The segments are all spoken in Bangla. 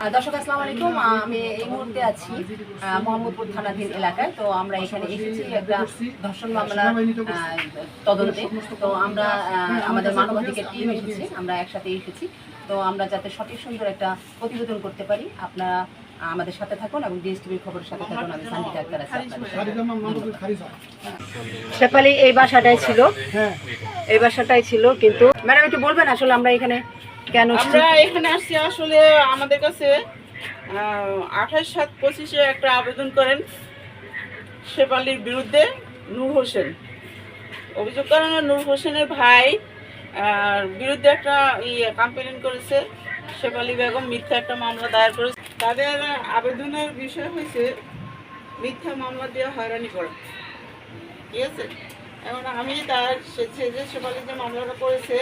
দর্শক আসসালামু আলাইকুম। আমি এই মুহূর্তে আছি মোহাম্মদপুর থানাধীন এলাকায়। তো আমরা এখানে এসেছি একটা ধর্ষণ মামলা তদন্তে। তো আমরা আমাদের মানবাধিকার টিম এসেছি আমরা একসাথে এসেছি। তো আমরা যাতে সঠিক সুন্দর একটা প্রতিবেদন করতে পারি আপনারা আমাদের সাথে থাকুন এবং ডিএসটিভির খবরের সাথে থাকুন। আমি সান্দিতা আক্তার শেফালি এই বাসাটাই ছিল। হ্যাঁ। এই বাসাটাই ছিল কিন্তু ম্যাডাম একটু বলবেন আসলে আমরা এখানে কেন আমরা এখানে আসছি আসলে আমাদের কাছে আঠাশ সাত পঁচিশে একটা আবেদন করেন শেফালির বিরুদ্ধে নূর হোসেন। অভিযোগ করেন নূর হোসেনের ভাই বিরুদ্ধে একটা ইয়ে কমপ্লেন করেছে। শেফালি বেগম মিথ্যা একটা মামলা দায়ের করেছে। তাদের আবেদনের বিষয় হয়েছে মিথ্যা মামলা দিয়ে হয়রানি করা। ঠিক আছে? এখন আমি তার সে- যে শেফালি যে মামলাটা করেছে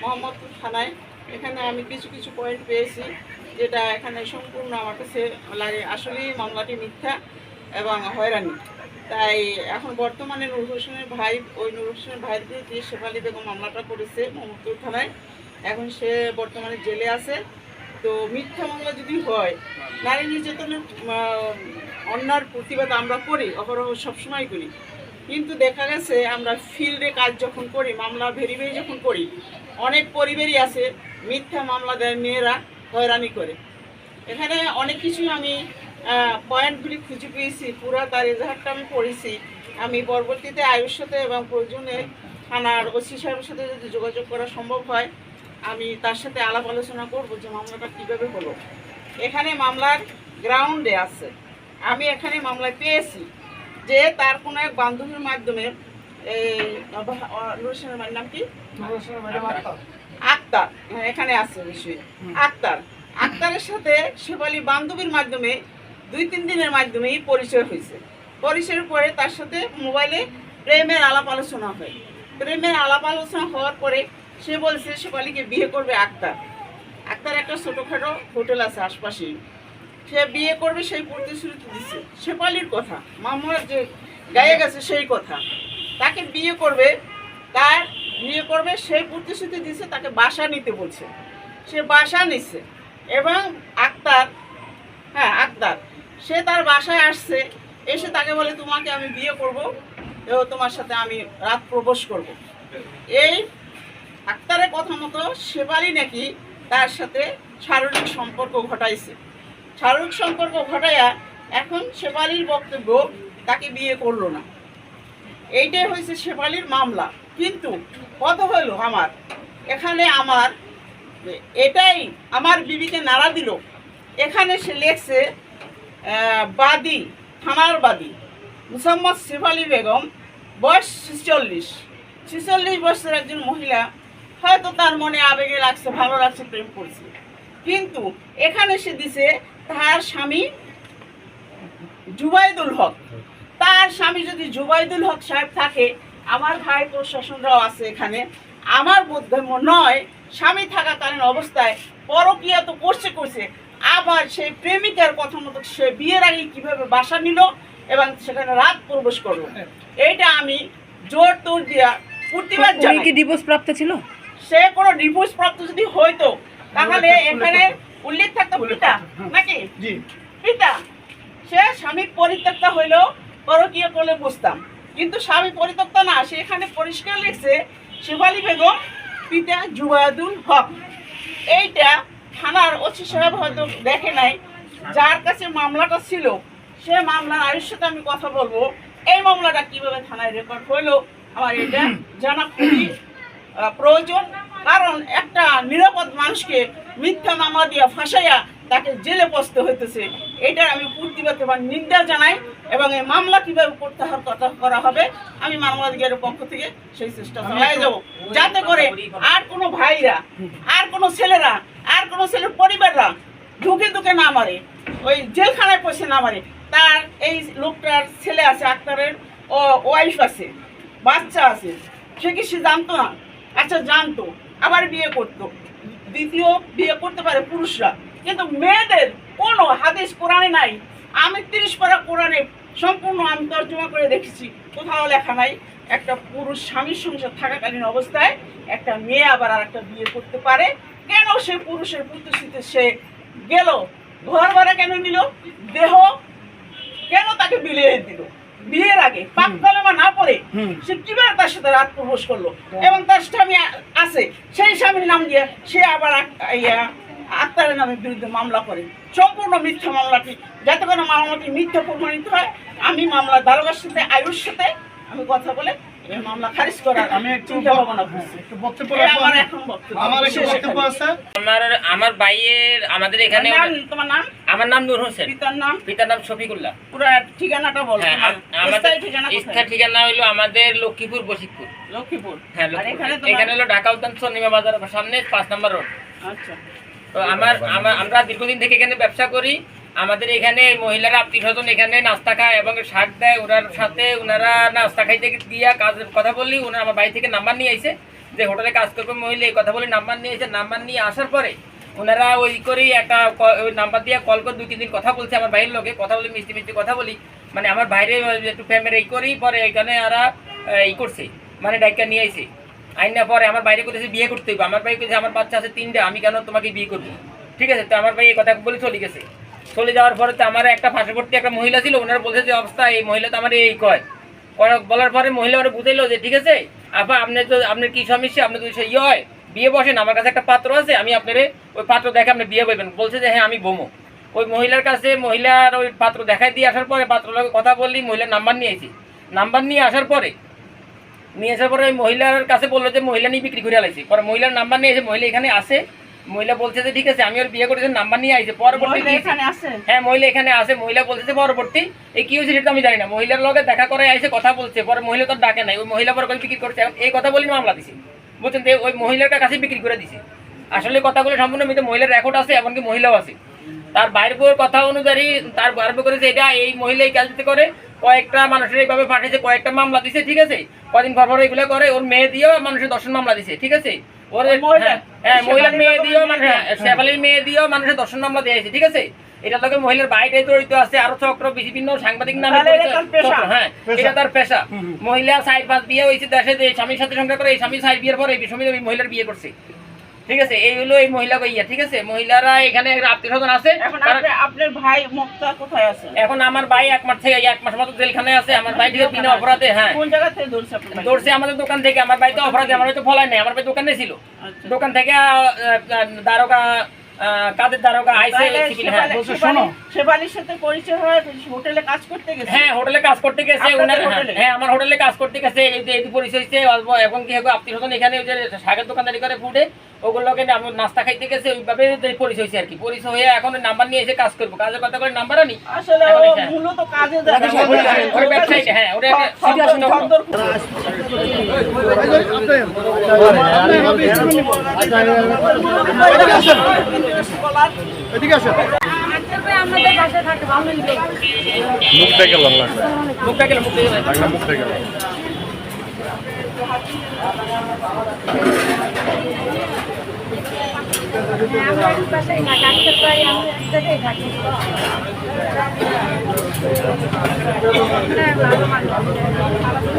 মোহাম্মদপুর থানায় এখানে আমি কিছু কিছু পয়েন্ট পেয়েছি, যেটা এখানে সম্পূর্ণ আমার কাছে লাগে আসলেই মামলাটি মিথ্যা এবং হয়রানি। তাই এখন বর্তমানে নূর হোসেনের ভাই, ওই নূর হোসেনের ভাইয়ের বিরুদ্ধে শেফালি বেগম মামলাটা করেছে মোহাম্মদপুর থানায়, এখন সে বর্তমানে জেলে আছে। তো মিথ্যা মামলা যদি হয়, নারী নির্যাতনের অন্যার প্রতিবাদ আমরা করি অপরাহ সবসময় করি। কিন্তু দেখা গেছে আমরা ফিল্ডে কাজ যখন করি, মামলা ভেরিভেরি যখন করি, অনেক পরিবারই আছে মিথ্যা মামলা দেয় মেয়েরা হয়রানি করে। এখানে অনেক কিছুই আমি পয়েন্টগুলি খুঁজে পেয়েছি। পুরো তার এজাহারটা আমি পড়েছি। আমি পরবর্তীতে আয়ুর সাথে এবং প্রয়োজনে থানার ওসি সাহেবের সাথে যদি যোগাযোগ করা সম্ভব হয় আমি তার সাথে আলাপ আলোচনা করব যে মামলাটা কীভাবে হলো। এখানে মামলার গ্রাউন্ডে আছে। আমি এখানে মামলায় পেয়েছি যে তার কোনো এক বান্ধবীর মাধ্যমে এই নুরসেনের নাম কি? আক্তার। হ্যাঁ, এখানে আছে বিষয় আক্তার। আক্তারের সাথে শেফালি বান্ধবীর মাধ্যমে দুই তিন দিনের মাধ্যমেই পরিচয় হয়েছে। পরিচয়ের পরে তার সাথে মোবাইলে প্রেমের আলাপ আলোচনা হয়। প্রেমের আলাপ আলোচনা হওয়ার পরে সে বলছে শেফালিকে বিয়ে করবে আক্তার। আক্তার একটা ছোটোখাটো হোটেল আছে আশপাশেই সে বিয়ে করবে সেই প্রতিশ্রুতি দিচ্ছে শেফালির কথা মামলার যে গায়ে গেছে সেই কথা। তাকে বিয়ে করবে তার বিয়ে করবে, সেই প্রতিশ্রুতি দিচ্ছে তাকে বাসা নিতে বলছে। সে বাসা নিচ্ছে এবং আক্তার হ্যাঁ আক্তার, সে তার বাসায় আসছে, এসে তাকে বলে, তোমাকে আমি বিয়ে করব এবং তোমার সাথে আমি রাত প্রবেশ করব। এই আক্তারের কথা মতো শেফালি নাকি তার সাথে শারীরিক সম্পর্ক ঘটাইছে। শারীরিক সম্পর্ক ঘটাইয়া এখন শেফালির বক্তব্য তাকে বিয়ে করল না। এইটাই হয়েছে শেফালির মামলা। কিন্তু কত হলো আমার? এখানে আমার, এটাই আমার বিবিকে নাড়া দিল। এখানে সে লেখছে বাদী, থানার বাদী, মুসাম্মদ শেফালি বেগম, বয়স ছিচল্লিশ। ছিচল্লিশ বছরের একজন মহিলা, হয়তো তার মনে আবেগে লাগছে, ভালো লাগছে, প্রেম করছে। কিন্তু এখানে সে দিছে তার স্বামী জুবাইদুল হক। তার স্বামী যদি জুবাইদুল হক সাহেব থাকে আমার ভাই প্রশাসনরাও আছে এখানে। আমার বোধগম্য নয় স্বামী থাকাকালীন অবস্থায় পরকিয়া তো করছে করছে। আবার সেই প্রেমিকার কথা মতো সে বিয়ের আগে কীভাবে বাসা নিল এবং সেখানে রাত প্রবেশ করল। এইটা আমি জোর তোর দিয়া প্রতিবাদ জানাই। কি ডিভোর্স প্রাপ্ত ছিল? সে কোনো ডিভোর্স প্রাপ্ত যদি হইতো তাহলে এখানে উল্লেখ থাকতো পিতা নাকি? জি। পিতা সে স্বামী পরিত্যক্তা হইলেও পরকীয় করলে বুঝতাম কিন্তু স্বামী পরিত্যক্তা না, সে এখানে পরিষ্কার লিখছে শেফালি বেগম, পিতা জুবায়দুল হক। এইটা থানার ওসি সাহেব হয়তো দেখে নাই, যার কাছে মামলাটা ছিল, সে মামলার আয়ুর সাথে আমি কথা বলব। এই মামলাটা কীভাবে থানায় রেকর্ড হইল, আমার এটা জানা খুবই প্রয়োজন। কারণ একটা নিরাপদ মানুষকে মিথ্যা মামলা দিয়ে ফাঁসাইয়া তাকে জেলে বসতে হইতেছে। এটা আমি প্রতিবাদ এবং নিন্দা জানাই এবং এই মামলা কীভাবে প্রত্যাহার কথা করা হবে আমি মানবাধিকারের পক্ষ থেকে সেই চেষ্টা চালাই যাব যাতে করে আর কোনো ভাইরা আর কোনো ছেলেরা আর কোনো ছেলের পরিবাররা ঢুকে ঢুকে না মারে ওই জেলখানায় পয়সা না মারে। তার এই লোকটার ছেলে আছে আক্তারের ও ওয়াইফ আছে বাচ্চা আছে সে কি সে জানতো না? আচ্ছা জানতো আবার বিয়ে করতো। দ্বিতীয় বিয়ে করতে পারে পুরুষরা। কিন্তু মেয়েদের কোনো হাদিস কোরআনে নাই। আমি তিরিশ পারা কোরআনে সম্পূর্ণ আমি তর্জমা করে দেখেছি। কোথাও লেখা নাই একটা পুরুষ স্বামীর সংসার থাকাকালীন অবস্থায় একটা মেয়ে আবার আর একটা বিয়ে করতে পারে। কেন সে পুরুষের প্রতিশ্রুতিতে সে গেল? ঘর ভাড়া কেন নিল? দেহ কেন তাকে বিলিয়ে দিল? বিয়ের আগে পাক কলমা না পড়ে সে কীভাবে তার সাথে রাত প্রবেশ করল? এবং তার স্বামী আছে সেই স্বামীর নাম দিয়ে সে আবার ইয়া, আক্তারের নামের বিরুদ্ধে মামলা করে। সম্পূর্ণ মিথ্যা মামলাটি। যাতে করে মামলাটি মিথ্যা প্রমাণিত হয় আমি মামলা দারোগার সাথে আয়ুর সাথে আমি কথা বলে এই মামলা খারিজ করার আমি একটু ভাবনা বক্তব্য আমার আমি। এখন বক্তব্য। আমার বক্তব্য আছে? আমার আমার ভাইয়ের আমাদের এখানে তোমার নাম? আমার নাম নূর হোসেন। পিতার নাম? পিতার নাম শফিকুল্লাহ। পুরো ঠিকানাটা বল। হ্যাঁ আমাদের স্থায়ী ঠিকানা হলো আমাদের লক্ষ্মীপুর বশিকপুর লক্ষ্মীপুর? হ্যাঁ এখানে এখানে হলো ঢাকা উদ্যান শর্ণিমা বাজার সামনে পাঁচ নম্বর রোড। আচ্ছা। তো আমার আমার- দীর্ঘদিন থেকে এখানে ব্যবসা করি। আমাদের এখানে মহিলারা আত্মীয় স্বজন এখানে নাস্তা খায় এবং শাক দেয়। ওনার সাথে ওনারা নাস্তা খাইতে দিয়া কাজ কথা বললি, ওনারা আমার বাড়ি থেকে নাম্বার নিয়ে আইছে যে হোটেলে কাজ করবে মহিলা, এই কথা বলে নাম্বার নিয়ে এসে নাম্বার নিয়ে আসার পরে ওনারা ওই করেই একটা ওই নাম্বার দিয়ে কল করে দুই, তিন দিন কথা বলছে আমার ভাইয়ের লোকে। কথা বলি, মিষ্টি মিষ্টি কথা বলি। মানে আমার বাইরে একটু ফ্যামিলি এই করেই পরে এখানে ওরা ই করছে। মানে ডাইকা নিয়ে আইছে। আইনা পরে আমার বাইরে করতেছে বিয়ে করতে হইবে। আমার ভাই কইছে আমার বাচ্চা আছে তিনটা, আমি কেন তোমাকে বিয়ে করব? ঠিক আছে? তো আমার ভাই এই কথা বলে চলে গেছে। চলে যাওয়ার পরে তো আমার একটা পার্শ্ববর্তী একটা মহিলা ছিল, ওনারা বলছে যে, অবস্থা, এই মহিলা তো আমার এই কয়। বলার পরে মহিলা ওরা বুঝাইলো যে, ঠিক আছে, আপা, আপনি তো, আপনার কি সমস্যা? আপনি তো ইয়ে হয়, বিয়ে বসেন, আমার কাছে একটা পাত্র আছে, আমি আপনার ওই পাত্র দেখে আপনি বিয়ে বলবেন বলছে যে হ্যাঁ আমি বোমো। ওই মহিলার কাছে মহিলার ওই পাত্র দেখাই দিয়ে আসার পরে পাত্র কথা বললি, মহিলার নাম্বার নিয়ে আইছি। নাম্বার নিয়ে আসার পরে নিয়ে আসার পরে ওই মহিলার কাছে বলল যে মহিলা নিয়ে বিক্রি করে আলাইছি। পরে মহিলার নাম্বার নিয়ে এসে মহিলা এখানে আসে। মহিলা বলছে যে ঠিক আছে আমি ওর বিয়ে করেছি নাম্বার নিয়ে আইছে পরবর্তী হ্যাঁ মহিলা এখানে আসে মহিলা বলছে যে পরবর্তী এই কি হয়েছে সেটা আমি জানি না। মহিলার লগে দেখা করে আইসে কথা বলছে পরে মহিলা তো ডাকে নাই। ওই মহিলা পরে কই বিক্রি করছে? এখন এই কথা বলি মামলা দিছি। বুঝছেন তো ওই মহিলাটার কাছে বিক্রি করে দিছে। আসলে কথাগুলো সম্পূর্ণ মিথ্যে মহিলার রেকর্ড আছে এমনকি মহিলাও আছে। তার বাইরের কথা অনুযায়ী তার বাইরের করেছে এটা এই মহিলা এই কাজ করে কয়েকটা মানুষের এইভাবে পাঠিয়েছে কয়েকটা মামলা দিছে ঠিক আছে? কদিন পর পর এগুলো করে ওর মেয়ে দিয়েও মানুষের দর্শন মামলা দিছে ঠিক আছে? ওর? হ্যাঁ, হ্যাঁ মহিলার মেয়ে দিয়েও হ্যাঁ, শেফালির মেয়ে দিয়েও মানুষের দর্শন মামলা দিয়েছে ঠিক আছে? এটা মহিলার বাইরে জড়িত আছে আরও চক্র বিভিন্ন সাংবাদিক নামে এটা তার পেশা। হ্যাঁ এটা তার পেশা। মহিলা সাইড পাঁচ বিয়ে হয়েছে দেশে স্বামীর সাথে সংসার করে এই স্বামী সাইড বিয়ের পরে এই স্বামী মহিলার বিয়ে করছে। ঠিক আছে এই হলো এই মহিলা ইয়া ঠিক আছে? মহিলারা এখানে আত্মীয় স্বজন আছে। এখন আপনার ভাই মুক্তা কোথায় আছে? এখন আমার ভাই এক মাস থেকে এক মাস মতো জেলখানায় আছে। আমার ভাই থেকে বিনা অপরাধে হ্যাঁ। কোন জায়গা থেকে ধরছে ভাই? আমাদের দোকান থেকে। আমার ভাই তো অপরাধে আমার ফলাই নাই। আমার ভাই দোকানে ছিল। আচ্ছা। দোকান থেকে দারোগা কাদের দারোগা আইসে সিভিল হ্যাঁ। শোনো। শেফালির সাথে পরিচয় হয় হোটেলে কাজ করতে গেছে? হ্যাঁ হোটেলে কাজ করতে গেছে ওনার হ্যাঁ, হ্যাঁ আমার হোটেলে কাজ করতে গেছে এই যে এই পরিচয় অল্প এবং কি হবে আত্মীয় স্বজন এখানে ওই যে শাকের দোকানদারি করে ফুডে ওগুলোকে আমি নাস্তা খাইতে গেছে ওইভাবে পরিচয় হয়েছে আর কি। পরিচয় হয়ে এখন নাম্বার নিয়ে এসে কাজ করব। কাজের কথা করে নাম্বার আনি? আসলে মূলত কাজে হ্যাঁ ওটা। এদিকে আসেন মুখ দেখে মুখ মুখ দেখে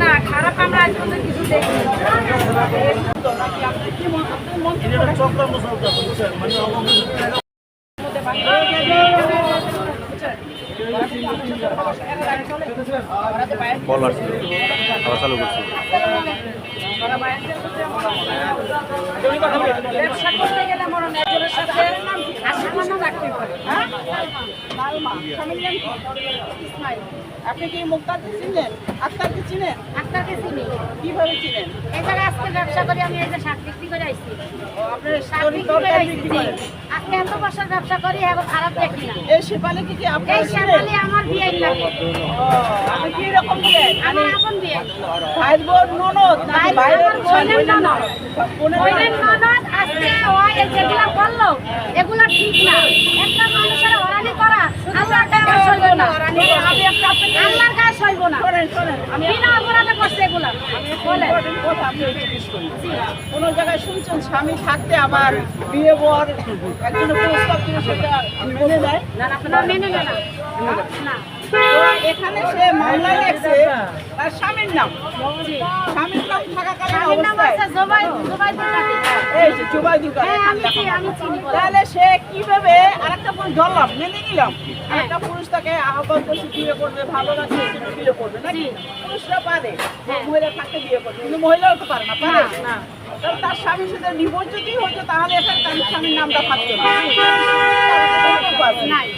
না খারাপ আমরা আজ পর্যন্ত কিছু দেখিনি বলার ছিল। আবার চালু করছি ব্যবসা করতে গেলে মনে হয় সাথে আসামান্য রাখতে পারে হ্যাঁ? ইসমাইল। আপনি কি মুক্তাকে চিনেন? আক্তারকে চিনেন? আপনাকে চিনি। কীভাবে চিনেন? এই জায়গায় আজকে ব্যবসা করি আমি এই যে শাক বিক্রি করে আসছি আজকে এত বছর ব্যবসা করি এখন খারাপ দেখি না। এই শেফালি কি কি আপনার এই শ্যামালি আমার বিয়ে লাগে ও, কি রকম বিয়ে আমার আপন বিয়ে। ভাই বোন ননদ ভাই এগুলো ঠিক না। একটা মানুষের হরানি করা আল্লাহর গায়ে সইব না আমি একটা আপনাকে আল্লাহর গায়ে সইব না। শোনেন শোনেন আমি বিনা অপরাধে করছে এগুলা। বলে important কথা আপনি জিজ্ঞেস করি। কোনো জায়গায় শুনছেন স্বামী থাকতে আমার বিয়ে বর একজনের প্রস্তাব দিয়ে সেটা মেনে নেয়? না মেনে নেয় না। না তো এখানে সে মামলা লেগছে তার স্বামীর নাম। স্বামীর নাম হ্যাঁ। তাহলে সে কীভাবে আরেকটা পুরুষ ধরলাম মেনে নিলাম। পুরুষ তাকে আহ্বান করছে বিয়ে করবে এই জন্য বিয়ে করবে নাকি? পুরুষরা পারে। মহিলা থাকতে বিয়ে করবে কিন্তু মহিলাও তো পারে না পারে। না তার স্বামীর সাথে ডিভোর্স যদি হতো তাহলে এখানে তার স্বামীর নামটা থাকতো না। নাই।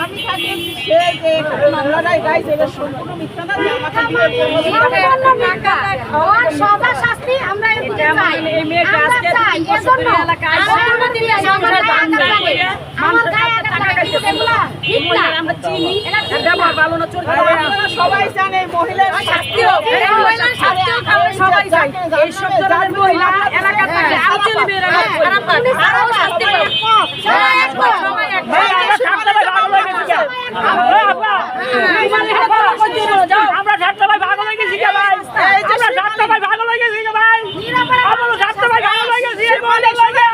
মেয়ে স্বামী থাকে সে যে মামলাটাই গাইছে এটা সম্পূর্ণ মিথ্যা না যে আমাকে সবার শাস্তি আমরা এদিকে চাই চাই এজন্য আমার দিলে আমার গায়ে আমার গায়ে আঘাত লাগে কিন্তু এগুলা ঠিক না আমরা চিনি এটা ঠিক ভালো না চোর সবাই জানে মহিলার শাস্তি হবে শাস্তিও খাবে সবাই চাই এই সব ধরনের মহিলা এলাকা থাকে আরও চলবে এরা খারাপ আরও শাস্তি পাবে সবাই একমত সবাই আমরা সাতটা ভাই ভাগ হয়ে গেছি কে ভাই আমরা সাতটা ভাই ভাগ হয়ে গেছি কে ভাই আমরা সাতটা ভাই ভাগ হয়ে গেছি এই মহিলার লাগে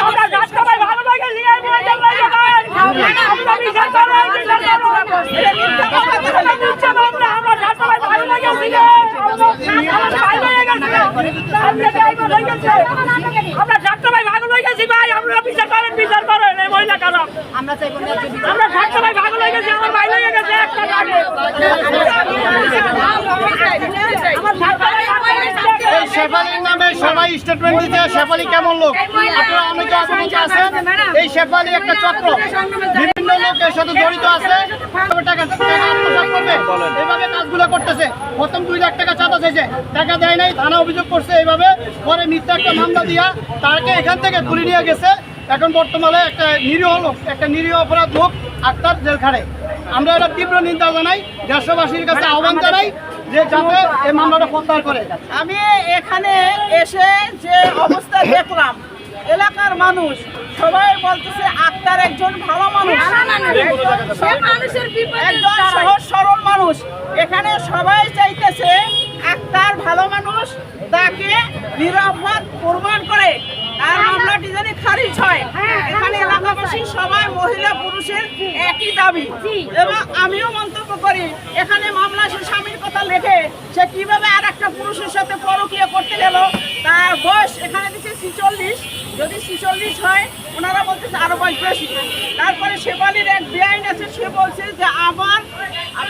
আমরা সাতটা ভাই ভাগ হয়ে গেছি এই মহিলার লাগে ভাই আমরা বিচার করো বিচার করো আমরা বিচার করো আমরা সাতটা ভাই ভাগ হয়ে গেছি আমরা ভাই হয়ে গেছি আমরা ভাই হয়ে গেছি আমরা সাতটা ভাই ভাগ হয়ে গেছি ভাই আমরা বিচার করেন বিচার করেন এই মহিলা কারণ আমরা চাইব ন্যায্য বিচার। আমরা সাতটা ভাই ভাগ হয়ে গেছি, আমার হয়ে গেছে, একটা স্টেটমেন্ট দিতে কেমন লোক? এই একটা বিভিন্ন সাথে জড়িত আছে। টাকা করতেছে। প্রথম দুই লাখ টাকা চাঁদা চাইছে। টাকা দেয় নাই, থানা অভিযোগ করছে এইভাবে। পরে মিথ্যা একটা মামলা দিয়া তাকে এখান থেকে তুলে নিয়ে গেছে। এখন বর্তমানে একটা নিরীহ লোক একটা নিরীহ অপরাধ লোক আক্তার জেলখানে আমরা এটা তীব্র নিন্দা জানাই দেশবাসীর কাছে আহ্বান জানাই যে যাতে এই মামলাটা প্রত্যাহার করে। আমি এখানে এসে যে অবস্থা দেখলাম এলাকার মানুষ সবাই বলতেছে আক্তার একজন ভালো মানুষ। একজন সহজ সরল মানুষ। এখানে সবাই চাইতেছে আক্তার ভালো মানুষ তাকে নিরাপদ প্রমাণ করে। তার মামলাটি যদি খারিজ হয়। এখানে এলাকাবাসী সবাই মহিলা পুরুষের একই দাবি। এবং আমিও মন্তব্য করি এখানে মামলা সে স্বামীর কথা লেখে সে কীভাবে আর একটা পুরুষের সাথে পরকীয়া করতে গেল? তার বয়স এখানে দিচ্ছে ছিচল্লিশ। যদি ছিচল্লিশ হয় ওনারা বলতেছে আরও বয়স বেশি। তারপরে শেফালির এক বেআইন আছে সে বলছে যে আমার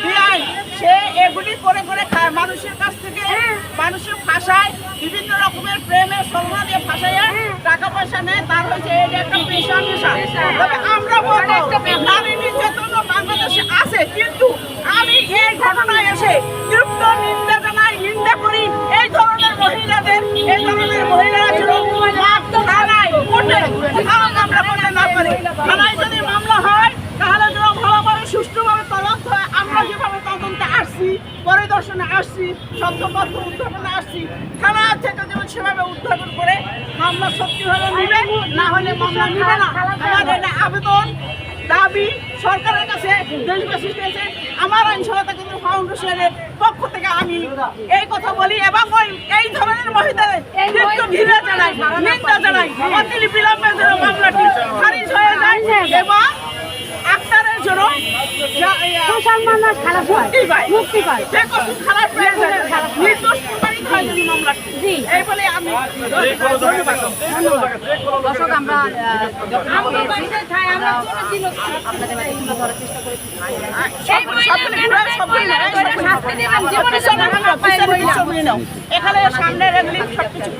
বেআইন সে এগুলি করে করে খায়। মানুষের কাছ থেকে মানুষের ভাষায় বিভিন্ন রকমের প্রেমের সলমা দিয়ে ভাষায় টাকা পয়সা নেয় তার হচ্ছে এই যে একটা পেশা নেশা। তবে আমরা বলব, নারী নির্যাতন বাংলাদেশে আছে, কিন্তু আমি এই ঘটনায় এসে তৃপ্ত নিন্দা নিন্দা করি, এই ধরনের মহিলাদের, এই ধরনের মহিলারা যেন থানায় কোর্টে কোথাও মামলা না পারে। থানায় যদি মামলা হয় তাহলে যেন ভালোভাবে সুষ্ঠুভাবে তদন্ত হয় আমরা যেভাবে তদন্তে আসছি পরিদর্শনে আসছি সত্যপত্র উদ্ধাপনে আসছি। থানা থেকে যেন সেভাবে উদ্ধাপন করে মামলা সত্যি হলে নিবে না হলে মামলা নিবে না। আমাদের এটা আবেদন দাবি সরকারের কাছে দেশবাসীর কাছে আমার আইন সহায়তা কেন্দ্র ফাউন্ডেশনের পক্ষ থেকে আমি এই কথা বলি এবং ওই এই ধরনের মহিলাদের জানাই নিন্দা জানাই। বিলম্বে মামলাটি খারিজ হয়ে যায় এবং আক্তারের জন্য যা- সোশ্যাল মানুষ খারাপ হয় মুক্তি পায় খারাপ হয়ে হয় জি। এই বলে আমি দর্শক আমরা আপনাদের মাঝে তুলে ধরার চেষ্টা করেছি এখানে সামনে রেগুলি সবকিছু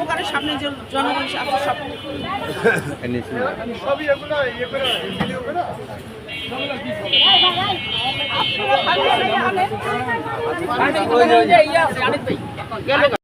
দোকানের সামনে জনগণ আছে সব সবই এগুলো ইয়ে করে আপনারা ভালো আনেন।